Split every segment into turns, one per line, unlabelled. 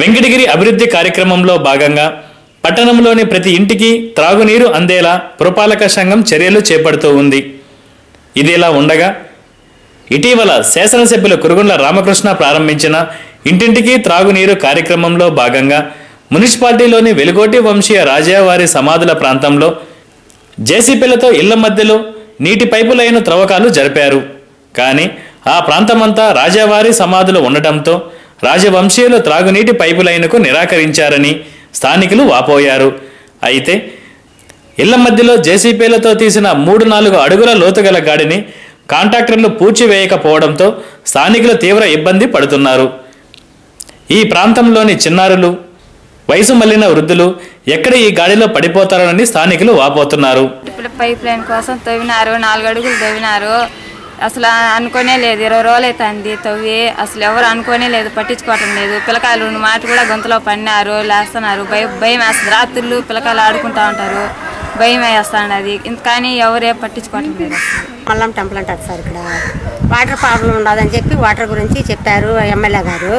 వెంకటగిరి అభివృద్ధి కార్యక్రమంలో భాగంగా పట్టణంలోని ప్రతి ఇంటికి త్రాగునీరు అందేలా పురపాలక సంఘం చర్యలు చేపడుతూ ఉంది. ఇదిలా ఉండగా ఇటీవల శాసనసభ్యులు కురుగుండ్ల రామకృష్ణ ప్రారంభించిన ఇంటింటికి త్రాగునీరు కార్యక్రమంలో భాగంగా మున్సిపాలిటీలోని వెలుగోటి వంశీయ రాజావారి సమాధుల ప్రాంతంలో జేసీపీలతో ఇళ్ళ మధ్యలో నీటి పైపులైన త్రవ్వకాలు జరిపారు. కానీ ఆ ప్రాంతమంతా రాజావారి సమాధులు ఉండటంతో రాజవంశీయులు త్రాగునీటి పైపు లైన్కు నిరాకరించారని స్థానికులు వాపోయారు. అయితే ఇళ్ళ మధ్యలో జేసీపీలతో తీసిన మూడు నాలుగు అడుగుల లోతుగల గాడిని కాంట్రాక్టర్లు పూడ్చివేయకపోవడంతో స్థానికులు తీవ్ర ఇబ్బంది పడుతున్నారు. ఈ ప్రాంతంలోని చిన్నారులు వయసు మళ్ళిన వృద్ధులు ఎక్కడ ఈ గాడిలో పడిపోతారని స్థానికులు వాపోతున్నారు.
పైప్ లైన్ కోసం తవ్వినారు నాలుగు అడుగులు తవ్వినారు. అసలు అనుకోనే లేదు. ఇరవై రోజులు అవుతుంది. తవ్వి అసలు ఎవరు అనుకోనే లేదు. పట్టించుకోవటం లేదు. పిల్లకాయలు రెండు మాట కూడా గొంతులో పడినారు. లేస్తున్నారు. భయం భయం వేస్తుంది. రాత్రులు పిల్లకాయలు ఆడుకుంటా ఉంటారు. భయం వేస్తుంది అది. ఇంత- కానీ ఎవరే పట్టించుకోవటం లేదు అసలు.
మల్లం టెంపుల్ అంటారు సార్ ఇక్కడ. వాటర్ ప్రాబ్లం ఉండదని చెప్పి వాటర్ గురించి చెప్పారు ఎమ్మెల్యే గారు.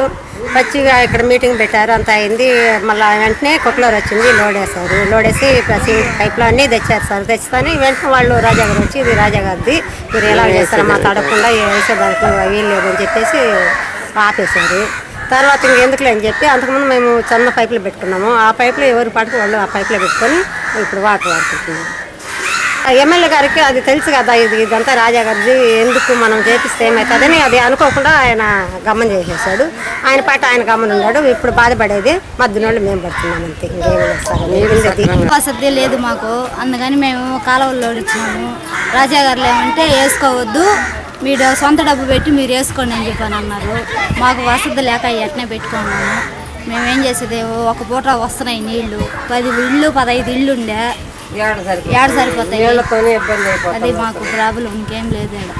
వచ్చి ఇక్కడ మీటింగ్ పెట్టారు అంత అయింది. మళ్ళీ వెంటనే కుక్కలర్ వచ్చింది లోడ్ వేశారు లోడ్ వేసి ప్రతి పైప్లో అన్నీ తెచ్చారు సార్. తెచ్చుకొని వెంటనే వాళ్ళు రాజా గారు వచ్చి ఇది రాజా గారిది మీరు ఎలా చేస్తారో మా తడకుండా వేసేదానికి వీలు లేదని చెప్పేసి ఆపేశారు. తర్వాత ఇంకెందుకులే అని చెప్పి అంతకుముందు మేము చిన్న పైపులు పెట్టుకున్నాము. ఆ పైపులో ఎవరు పాటుకు వాళ్ళు ఆ పైపులో పెట్టుకొని ఇప్పుడు వాటర్ వాడుకుంటున్నాము ఎమ్మెల్యే గారికి అది తెలుసు కదా ఇది ఇదంతా రాజా గారిది ఎందుకు మనం చేపిస్తే ఏమవుతుందని అది అనుకోకుండా ఆయన గమ్మం చేసేసాడు. ఆయన పాట ఆయన గమ్మని ఉన్నాడు ఇప్పుడు బాధపడేది మధ్యనోళ్ళు మేము పడుతున్నాం అంతే ఇంకేం లేదు సార్ మిగిలింది
వసతి లేదు మాకు అందుకని మేము కాలువల్లో ఇచ్చినాము రాజా గారు ఏమంటే వేసుకోవద్దు మీరు సొంత డబ్బు పెట్టి మీరు వేసుకోండి అని చెప్పని అన్నారు. మాకు వసతి లేక ఎట్నే పెట్టుకున్నాము. మేమేం చేసేది ఒక పూట వస్తున్నాయి నీళ్ళు పది ఇళ్ళు పదహైదు ఇళ్ళు ఉండే ఏడు సరిపోతాయి. అది మాకు ప్రాబ్లం ఇంకేం లేదు ఈడ.